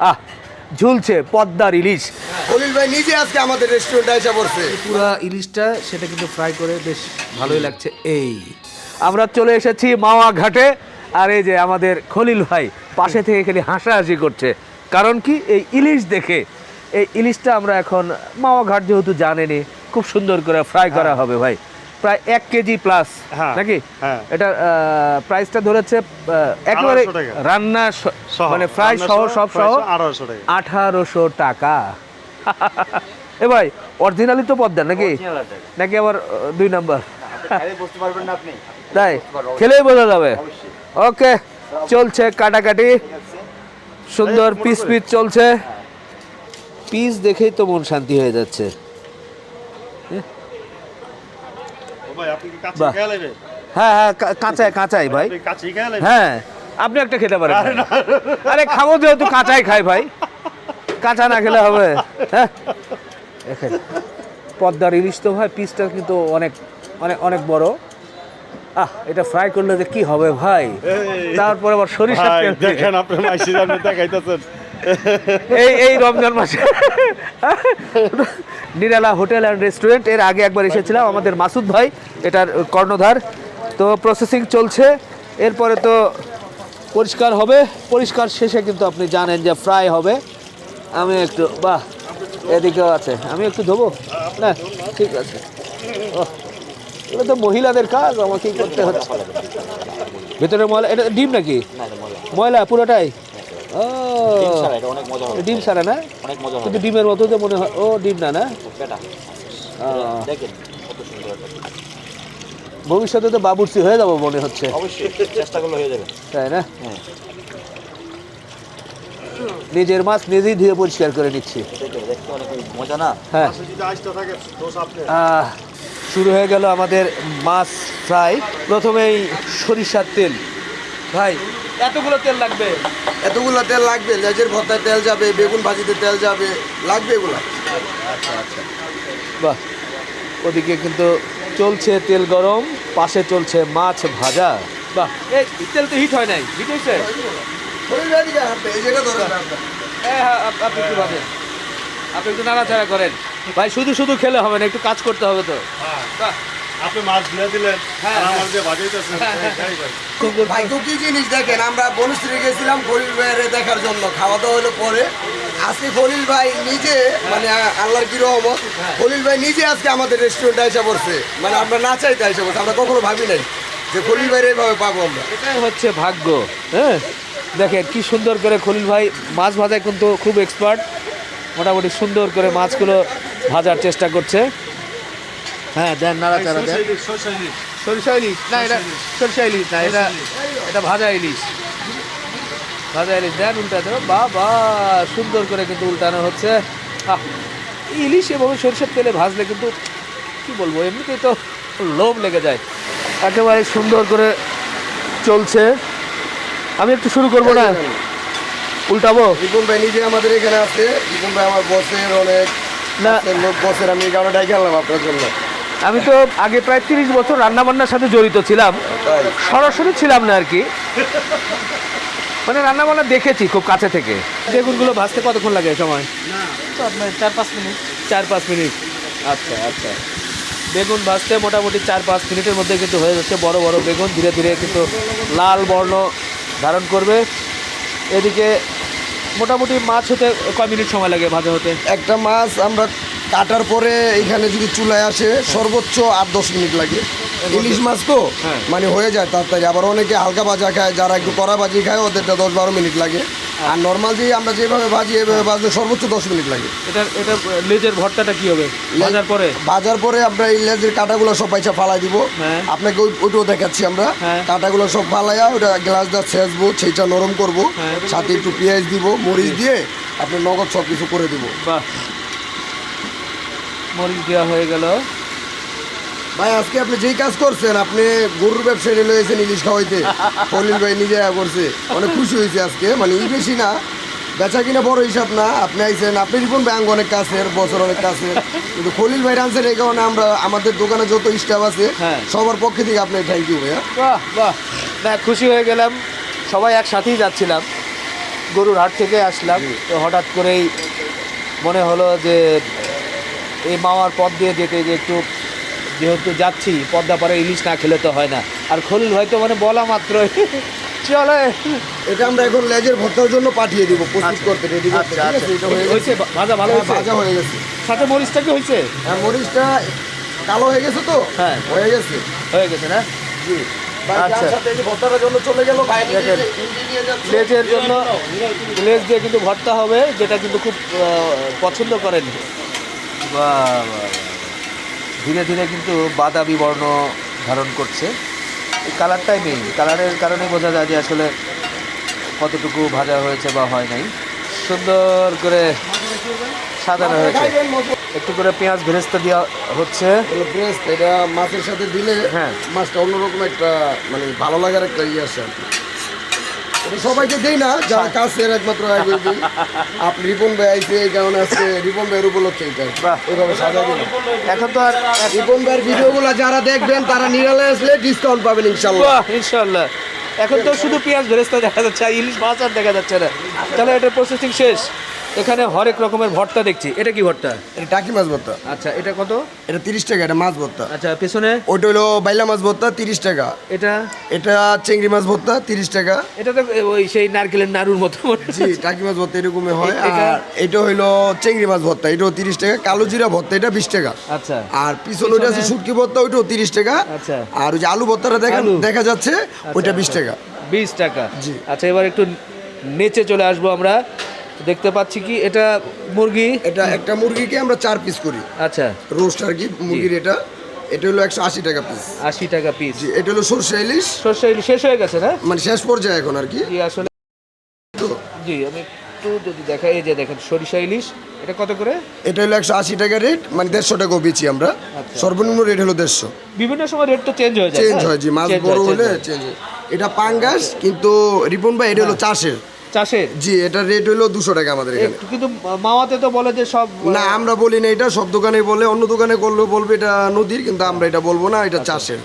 আহ ঝুলছে পদ্মার ইলিশ খলিল ভাই নিজে আজকে আমাদের রেস্টুরেন্টে এসে পড়ছে। পুরা ইলিশটা সেটা কিন্তু ফ্রাই করে বেশ ভালোই লাগছে। এই। আমরা চলে এসেছি মাওয়া ঘাটে। আর এই যে আমাদের খলিল ভাই পাশে থেকে খালি হাসাহাসি করছে। কারণ কি? এই ইলিশ দেখে। এই ইলিশটা আমরা এখন মাওয়া ঘাট যেহেতু জানেনি খুব সুন্দর করে ফ্রাই করা হবে ভাই। প্রায় এক কেজি প্লাস হ্যাঁ, নাকি? হ্যাঁ। এটা প্রাইসটা ধরেছে একেবারে রান্না মানে ফ্রাই সহ সব সহ সহ 1800 টাকা। আঠারোশো টাকা। এ ভাই অরিজিনালি তো পদ্মা নাকি? নাকি আবার দুই নাম্বার বুঝতে পারবেন না আপনি। তাই? খেলেই বোঝা যাবে। ওকে চলছে কাটাকাটি। সুন্দর পিস পিস চলছে। পিস দেখেই তো মন শান্তি হয়ে যাচ্ছে ও ভাই আপনি কি কাচ্চি বাহ। খেয়ে নেবেন হ্যাঁ হ্যাঁ কাঁচাই কাঁচাই ভাই। হ্যাঁ। আপনি একটা খেতে পারেন আরে খাব যেহেতু কাঁচাই খাই ভাই। কাঁচা না খেলে হবে। হ্যাঁ। দেখেন পদ্মার ইলিশ তো ভাই পিসটা কিন্তু অনেক অনেক অনেক বড়। আহ এটা ফ্রাই করলে যে কি হবে ভাই। তারপরে আবার দিয়ে। দেখেন আপনি দেখাইতেছেন। এই এই রমজান মাসে। নিরালা হোটেল অ্যান্ড রেস্টুরেন্টের আগে একবার এসেছিলাম আমাদের মাসুদ ভাই এটার কর্ণধার। তো প্রসেসিং চলছে এরপরে তো পরিষ্কার হবে। পরিষ্কার শেষে কিন্তু আপনি জানেন যে ফ্রাই হবে। আমি একটু বাহ এদিকেও আছে। আমি একটু ধোবো? না ঠিক আছে। এগুলো তো মহিলাদের কাজ আমাকেই করতে হচ্ছে? ভেতরে ময়লা এটা ডিম নাকি? ময়লা পুরোটাই? ও। এটা অনেক মজা হবে। ডিম ছাড়া না? অনেক মজা কিন্তু ডিমের মতো তো মনে হয় ও ডিম না না? দেখেন কত সুন্দর একটা ভবিষ্যতে তো বাবুর্চি হয়ে যাব মনে হচ্ছে। অবশ্যই চেষ্টা করলে হয়ে যাবে। তাই না? হ্যাঁ। নিজের মাছ নিজেই ধুয়ে পরিষ্কার করে নিচ্ছি। মজা না? হ্যাঁ। শুরু হয়ে গেল আমাদের মাছ ফ্রাই। প্রথমেই সরিষার তেল। ভাই এতগুলো তেল লাগবে? এতগুলো তেল লাগবে লেজের ভর্তায় তেল যাবে বেগুন ভাজিতে তেল যাবে লাগবে এগুলো। বাহ ওদিকে কিন্তু চলছে তেল গরম পাশে চলছে মাছ ভাজা। বাহ এই তেল তো হিট হয় নাই হিট হয়েছে। হ্যাঁ হ্যাঁ আপনি একটু ভাবেন। আপনি একটু নাড়াচাড়া করেন। ভাই শুধু শুধু খেলে হবে না একটু কাজ করতে হবে তো। বাহ, আপনি মাছ দিয়ে দিলেন হ্যাঁ, আমার হ্যাঁ। দিয়ে ভাই। কি জিনিস দেখেন আমরা বনশ্রী গেছিলাম খলিল ভাইয়ের দেখার জন্য খাওয়া দাওয়া হলো পরে। আজকে খলিল ভাই নিজে মানে আল্লাহর কি রহমত খলিল ভাই নিজে আজকে আমাদের রেস্টুরেন্টে এসে পড়ছে। মানে আমরা না চাইতে এসে পড়ছে আমরা কখনো ভাবি নাই যে খলিল ভাইয়ের এইভাবে পাবো আমরা। এটাই হচ্ছে ভাগ্য হ্যাঁ? দেখেন কি সুন্দর করে খলিল ভাই মাছ ভাজায় কিন্তু খুব এক্সপার্ট মোটামুটি সুন্দর করে মাছগুলো ভাজার চেষ্টা করছে। হ্যাঁ দেন নাড়াচাড়া দেন। সরষে সরষে সরিষা ইলিশ না এটা সরিষা ইলিশ না এটা এটা ভাজা ইলিশ। ভাজা ইলিশ দেন উল্টা দেবো বা বা সুন্দর করে কিন্তু উল্টানো হচ্ছে। ইলিশ এভাবে সরিষার তেলে ভাজলে কিন্তু কি বলব এমনিতেই তো লোভ লেগে যায়। একেবারে সুন্দর করে চলছে। আমি একটু শুরু করব না? উল্টাবো? রিপন ভাই নিজে আমাদের এখানে আছে। রিপন ভাই আমার বসের অনেক না। বসের আমি এই কারণে আপনার জন্য। আমি তো আগে প্রায় তিরিশ বছর রান্না বান্নার সাথে জড়িত ছিলাম। সরাসরি ছিলাম না আর কি। মানে রান্না বান্না দেখেছি খুব কাছে থেকে। বেগুনগুলো ভাজতে কতক্ষণ লাগে সময়? চার পাঁচ মিনিট। চার পাঁচ মিনিট। আচ্ছা আচ্ছা। বেগুন ভাজতে মোটামুটি চার পাঁচ মিনিটের মধ্যে কিন্তু হয়ে যাচ্ছে বড় বড় বেগুন। ধীরে ধীরে কিন্তু লাল বর্ণ ধারণ করবে। এদিকে মোটামুটি মাছ হতে কয় মিনিট সময় লাগে ভাজা হতে? একটা মাছ আমরা কাটার পরে এখানে যদি চুলায় আসে সর্বোচ্চ আট দশ মিনিট লাগে। ইলিশ মাছ তো? হ্যাঁ। মানে হয়ে যায় তাড়াতাড়ি। আবার অনেকে হালকা ভাজা খায় যারা একটু কড়া ভাজি খায় ওদেরটা দশ বারো মিনিট লাগে। আর নর্মাল যে আমরা যেভাবে ভাজি এভাবে ভাজলে সর্বোচ্চ দশ মিনিট লাগে। এটা এটা লেজের ভর্তাটা কি হবে? ভাজার পরে? ভাজার পরে আমরা এই লেজের কাঁটাগুলো সব পয়সা ফালাই দিব। হ্যাঁ। আপনাকে ওই- ওইটাও দেখাচ্ছি আমরা। হ্যাঁ। কাঁটাগুলো সব ফালাইয়া ওটা গ্লাস দিয়ে ছেঁচবো সেইটা নরম করব। হ্যাঁ। সাথে একটু পেঁয়াজ দিব মরিচ দিয়ে আপনি নগদ সব কিছু করে দিব। বাহ। মরিচ দেওয়া হয়ে গেল। ভাই আজকে আপনি যেই কাজ করছেন আপনি গরুর ব্যবসায়ী লয়েছেন ইলিশ খাওয়াইতে। খলিল ভাই নিজে করছে। অনেক খুশি হয়েছে আজকে। মানে ই বেশি না। বেচা কিনা বড় হিসাব না। আপনি আইছেন আপনি রিপন ব্যাংক অনেক কাছের বছর অনেক কাছের। কিন্তু খলিল ভাই আনছেন এই কারণে আমরা আমাদের দোকানে যত স্টাফ আছে হ্যাঁ। সবার পক্ষে থেকে আপনি থ্যাংক ইউ ভাইয়া। বাহ বাহ। না খুশি হয়ে গেলাম। সবাই একসাথেই যাচ্ছিলাম। গরুর হাট থেকে আসলাম। তো হঠাৎ করেই মনে হলো যে এই মামার পথ দিয়ে যেতে যে একটু যেহেতু যাচ্ছি পদ্মা পরে ইলিশ না খেলে তো হয় না। আর খলিল হয়তো মানে বলা মাত্র চলে। এটা আমরা এখন লেজের ভর্তার জন্য পাঠিয়ে দিব প্রস্তুত করতে রেডি করতে আচ্ছা আচ্ছা? এটা হয়ে হয়েছে ভাজা ভালো হয়েছে? ভাজা হয়ে গেছে। সাথে মরিচটা কি হয়েছে? হ্যাঁ মরিচটা কালো হয়ে গেছে তো? হ্যাঁ। হয়ে গেছে। হয়ে গেছে না? জি। আচ্ছা। লেজের জন্য লেজ দিয়ে কিন্তু ভর্তা হবে যেটা কিন্তু খুব পছন্দ করেন। বাহ। ধীরে ধীরে কিন্তু বাদামি বর্ণ ধারণ করছে এই কালারটাই নেই কালারের কারণে বোঝা যায় যে আসলে কতটুকু ভাজা হয়েছে বা হয় নাই সুন্দর করে সাজানো হয়েছে একটু করে পেঁয়াজ ভেরেস্তা দেওয়া হচ্ছে এটা মাছের সাথে দিলে হ্যাঁ। মাছটা অন্যরকম একটা মানে ভালো লাগার একটা ইয়ে আসে আর কি। এটা সবাইকে দেই না যারা কাছের একমাত্র আপনি রিপন ভাই আইছে এই কারণে আজকে রিপন ভাইয়ের উপলক্ষে। এইভাবে সাজা দিন এখন তো আর রিপন ভাইয়ের ভিডিওগুলো যারা দেখবেন তারা নিরালে আসলে ডিসকাউন্ট পাবেন ইনশাল্লাহ ইনশাল্লাহ এখন তো শুধু পেঁয়াজ ভেরেস্তা দেখা যাচ্ছে আর ইলিশ মাছ আর দেখা যাচ্ছে না। তাহলে এটার প্রসেসিং শেষ। এখানে হরেক রকমের ভর্তা দেখছি। এটা কি ভর্তা? এটা টাকি মাছ ভর্তা। আচ্ছা এটা কত? এটা তিরিশ টাকা এটা মাছ ভর্তা। আচ্ছা পেছনে? ওইটা হলো বাইলা মাছ ভর্তা তিরিশ টাকা। এটা? এটা চিংড়ি মাছ ভর্তা তিরিশ টাকা। এটা তো ওই সেই নারকেলের নাড়ুর মতো জি টাকি মাছ ভর্তা এরকমই হয়। আর এটা হইল চিংড়ি মাছ ভর্তা এটাও তিরিশ টাকা। কালো জিরা ভর্তা এটা বিশ টাকা। আচ্ছা। আর পিছনে ওইটা আছে শুটকি ভর্তা ওইটাও তিরিশ টাকা। আচ্ছা। আর ওই যে আলু ভর্তাটা দেখা দেখা যাচ্ছে ওইটা বিশ টাকা। বিশ টাকা। জি। আচ্ছা এবার একটু নেচে চলে আসব আমরা। দেখতে পাচ্ছি কি এটা মুরগি? এটা একটা মুরগিকে আমরা চার পিস করি। আচ্ছা। রোস্ট আর কি মুরগির এটা। এটা হলো একশো আশি টাকা পিস আশি টাকা পিস জি এটা হলো সরষে ইলিশ। সর্ষে ইলিশ শেষ হয়ে গেছে না? মানে শেষ পর্যায়ে এখন আর কি। জি আসলে জি আমি একটু যদি দেখাই এই যে দেখেন সরিষা ইলিশ। এটা কত করে? এটা হলো একশো আশি টাকা রেট মানে দেড়শো টাকাও বেচি আমরা। আচ্ছা। সর্বনিম্ন রেট হলো দেড়শো। বিভিন্ন সময় রেট তো চেঞ্জ হয়ে যায় চেঞ্জ হয়? জি মাছ বড় হলে চেঞ্জ হয়। এটা পাঙ্গাস কিন্তু রিপন ভাই এটা হলো চাষের। চাষের? জি এটা রেট হলো দুশো টাকা আমাদের এখানে। কিন্তু মামাতে তো বলে যে সব না আমরা বলি না এটা সব দোকানে বলে অন্য দোকানে করলেও বলবে এটা নদীর কিন্তু আমরা এটা বলব না এটা চাষের।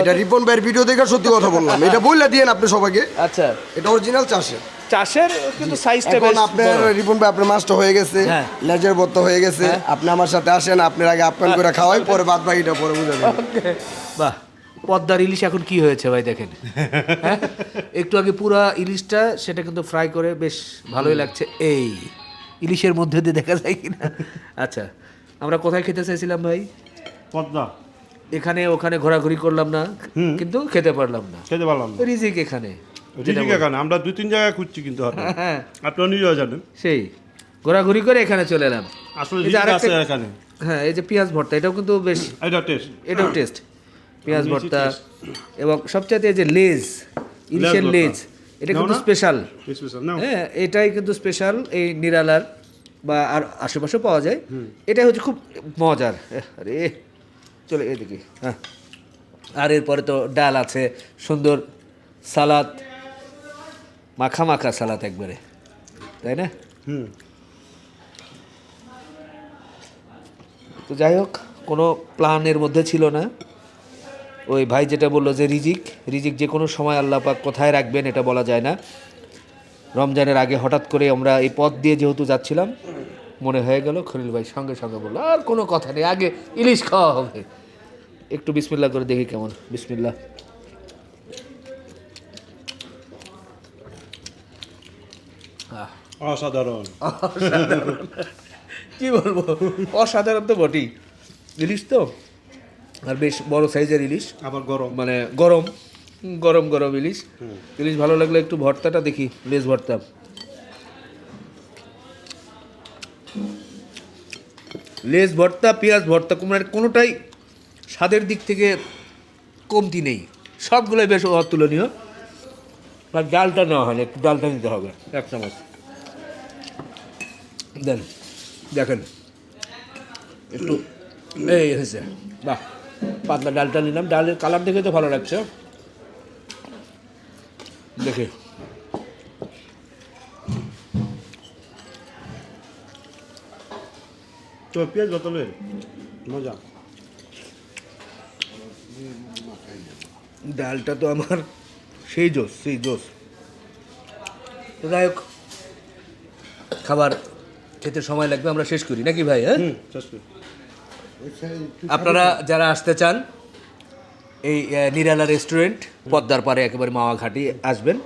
এটা রিপন ভাইয়ের ভিডিও দেখে সত্যি কথা বললাম। এটা বললে দিয়েন আপনি সবাইকে। আচ্ছা। এটা অরিজিনাল চাষের। চাষের কিন্তু সাইজটা এখন বেশ আপনার রিপন ভাই আপনার মাছটা হয়ে গেছে হ্যাঁ। লেজের বত্তা হয়ে গেছে। আপনি আমার সাথে আসেন আপনার আগে আপ্যায়ন করে খাওয়াই পরে বাদ বাকিটা পরে বুঝাবেন বাহ। পদ্মার ইলিশ এখন কি হয়েছে ভাই দেখেন? হ্যাঁ? একটু আগে পুরা ইলিশটা সেটা কিন্তু ফ্রাই করে বেশ ভালোই লাগছে। এই ইলিশের মধ্যে দিয়ে দেখা যায় কিনা? আচ্ছা আমরা কোথায় খেতে চাইছিলাম ভাই? পদ্মা। এখানে ওখানে ঘোরাঘুরি করলাম না কিন্তু খেতে পারলাম না। খেতে পারলাম না। রিজিক এখানে। রিজিক এখানে আমরা দুই তিন জায়গায় খুঁজছি কিন্তু হয়তো। হ্যাঁ আপনারা নিজেও জানেন। সেই ঘোরাঘুরি করে এখানে চলে এলাম। আসলে এখানে। হ্যাঁ এই যে পেঁয়াজ ভর্তা এটাও কিন্তু বেশ এটা টেস্ট এটাও টেস্ট পেঁয়াজ ভর্তা এবং সবচাইতে এই যে লেজ ইলিশের লেজ এটা কিন্তু স্পেশাল হ্যাঁ এটাই কিন্তু স্পেশাল এই নিরালার বা আর আশেপাশে পাওয়া যায়। এটাই হচ্ছে খুব মজার। আরে চলে এদিকে হ্যাঁ। আর এরপরে তো ডাল আছে সুন্দর সালাদ মাখা মাখা সালাদ একবারে তাই না? হুম। তো যাই হোক কোনো প্ল্যানের মধ্যে ছিল না। ওই ভাই যেটা বলল যে রিজিক রিজিক যে কোনো সময় আল্লাহ পাক কোথায় রাখবেন এটা বলা যায় না। রমজানের আগে হঠাৎ করে আমরা এই পথ দিয়ে যেহেতু যাচ্ছিলাম মনে হয়ে গেল খলিল ভাই সঙ্গে সঙ্গে বলল আর কোনো কথা নেই আগে ইলিশ খাওয়া হবে। একটু বিসমিল্লা করে দেখি কেমন বিসমিল্লা অসাধারণ। কি বলব? অসাধারণ তো বটেই। ইলিশ তো? আর বেশ বড় সাইজের ইলিশ। আবার গরম। মানে গরম গরম গরম ইলিশ। ইলিশ ভালো লাগলে একটু ভর্তাটা দেখি লেজ ভর্তা। লেজ ভর্তা পেঁয়াজ ভর্তা মানে কোনোটাই স্বাদের দিক থেকে কমতি নেই। সবগুলোই বেশ অতুলনীয়। আর ডালটা নেওয়া হয়নি একটু ডালটা নিতে হবে এক চামচ। দেন দেখেন। একটু এই হয়েছে। বাহ। পাতলা ডালটা নিলাম। ডালের কালার দেখে তো ভালো লাগছে। দেখে। তো পেঁয়াজ বোতলের মজা। ডালটা তো আমার সেই জোস সেই জোস। তো যাই হোক খাবার খেতে সময় লাগবে আমরা শেষ করি। নাকি ভাই হ্যাঁ? শেষ করি। আপনারা যারা আসতে চান এই নিরালা রেস্টুরেন্ট পদ্মার পাড়ে একেবারে মাওয়া ঘাটি আসবেন।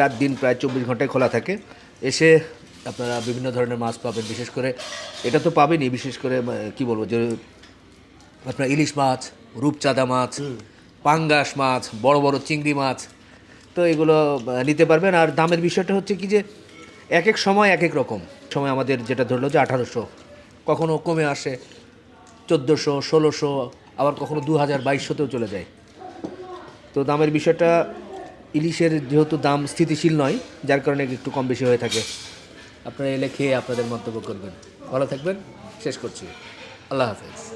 রাত দিন প্রায় চব্বিশ ঘন্টায় খোলা থাকে। এসে আপনারা বিভিন্ন ধরনের মাছ পাবেন বিশেষ করে এটা তো পাবেনই বিশেষ করে কি বলব যে আপনার ইলিশ মাছ রূপচাঁদা মাছ পাঙ্গাস মাছ বড় বড় চিংড়ি মাছ। তো এগুলো নিতে পারবেন। আর দামের বিষয়টা হচ্ছে কি যে এক এক সময় এক এক রকম। সময় আমাদের যেটা ধরলো যে আঠারোশো কখনো কমে আসে। চোদ্দোশো, ষোলোশো, আবার কখনো দু হাজার বাইশশোতেও চলে যায়। তো দামের বিষয়টা ইলিশের যেহেতু দাম স্থিতিশীল নয়, যার কারণে একটু কম বেশি হয়ে থাকে। আপনারা এলে খেয়ে আপনাদের মন্তব্য করবেন। ভালো থাকবেন, শেষ করছি। আল্লাহ হাফেজ।